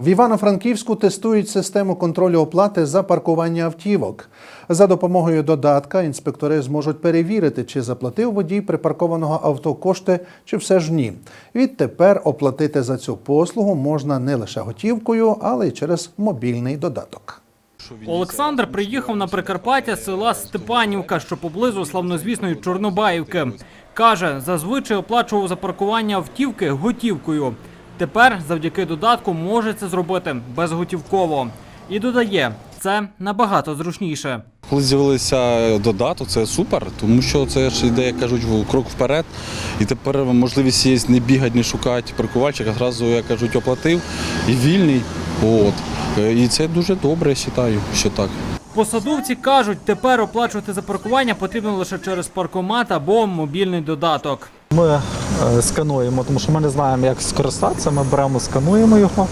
В Івано-Франківську тестують систему контролю оплати за паркування автівок. За допомогою додатка інспектори зможуть перевірити, чи заплатив водій припаркованого авто кошти, чи все ж ні. Відтепер оплатити за цю послугу можна не лише готівкою, але й через мобільний додаток. Олександр приїхав на Прикарпаття з села Степанівка, що поблизу славнозвісної Чорнобаївки. Каже, зазвичай оплачував за паркування автівки готівкою. Тепер завдяки додатку може це зробити безготівково. І додає, це набагато зручніше. Коли з'явилися додаток, це супер, тому що це ж йде, як кажуть, в крок вперед. І тепер можливість є не бігати, не шукати паркувальчика, одразу, як кажуть, оплатив і вільний. От. Е, І це дуже добре, я вважаю, що так. Посадовці кажуть, тепер оплачувати за паркування потрібно лише через паркомат або мобільний додаток. Ми скануємо, тому що ми не знаємо, як скористатися. Ми беремо, скануємо його.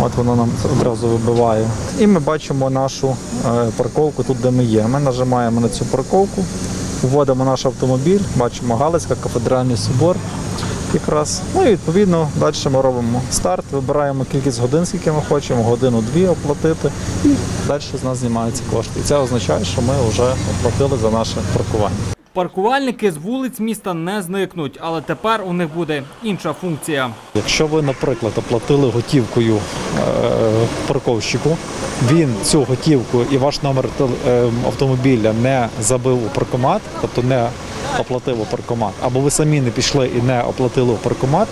От воно нам одразу вибиває. І ми бачимо нашу е, парковку тут, де ми є. Ми нажимаємо на цю парковку, вводимо наш автомобіль, бачимо Галицька, кафедральний собор. Якраз. Ну і відповідно далі ми робимо старт, вибираємо кількість годин, скільки ми хочемо, годину-дві оплатити, і далі з нас знімаються кошти. І це означає, що ми вже оплатили за наше паркування. Паркувальники з вулиць міста не зникнуть, але тепер у них буде інша функція. Якщо ви, наприклад, оплатили готівкою е, парковщику, він цю готівку і ваш номер е, автомобіля не забив у паркомат, тобто не оплатив у паркомат, або ви самі не пішли і не оплатили у паркомат,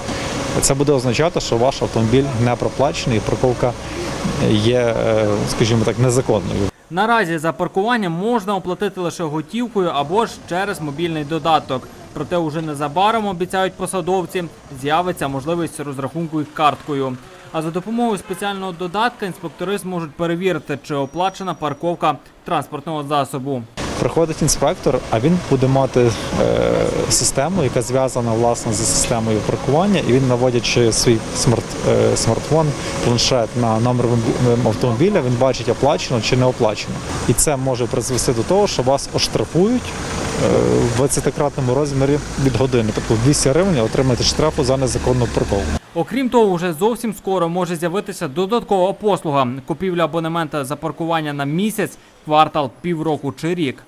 це буде означати, що ваш автомобіль не проплачений і парковка є, е, скажімо так, незаконною. Наразі за паркування можна оплатити лише готівкою або ж через мобільний додаток. Проте уже незабаром обіцяють посадовці, з'явиться можливість розрахунку і карткою. А за допомогою спеціального додатка інспектори зможуть перевірити, чи оплачена парковка транспортного засобу. Приходить інспектор, а він буде мати е, систему, яка зв'язана власне зі системою паркування, і він, наводячи свій смарт, е, смартфон, планшет на номер автомобіля, він бачить оплачено чи не оплачено. І це може призвести до того, що вас оштрафують е, в 20-кратному розмірі від години. Тобто 200 гривень отримаєте штрафу за незаконну парковку. Окрім того, уже зовсім скоро може з'явитися додаткова послуга купівля абонемента за паркування на місяць, квартал, півроку чи рік.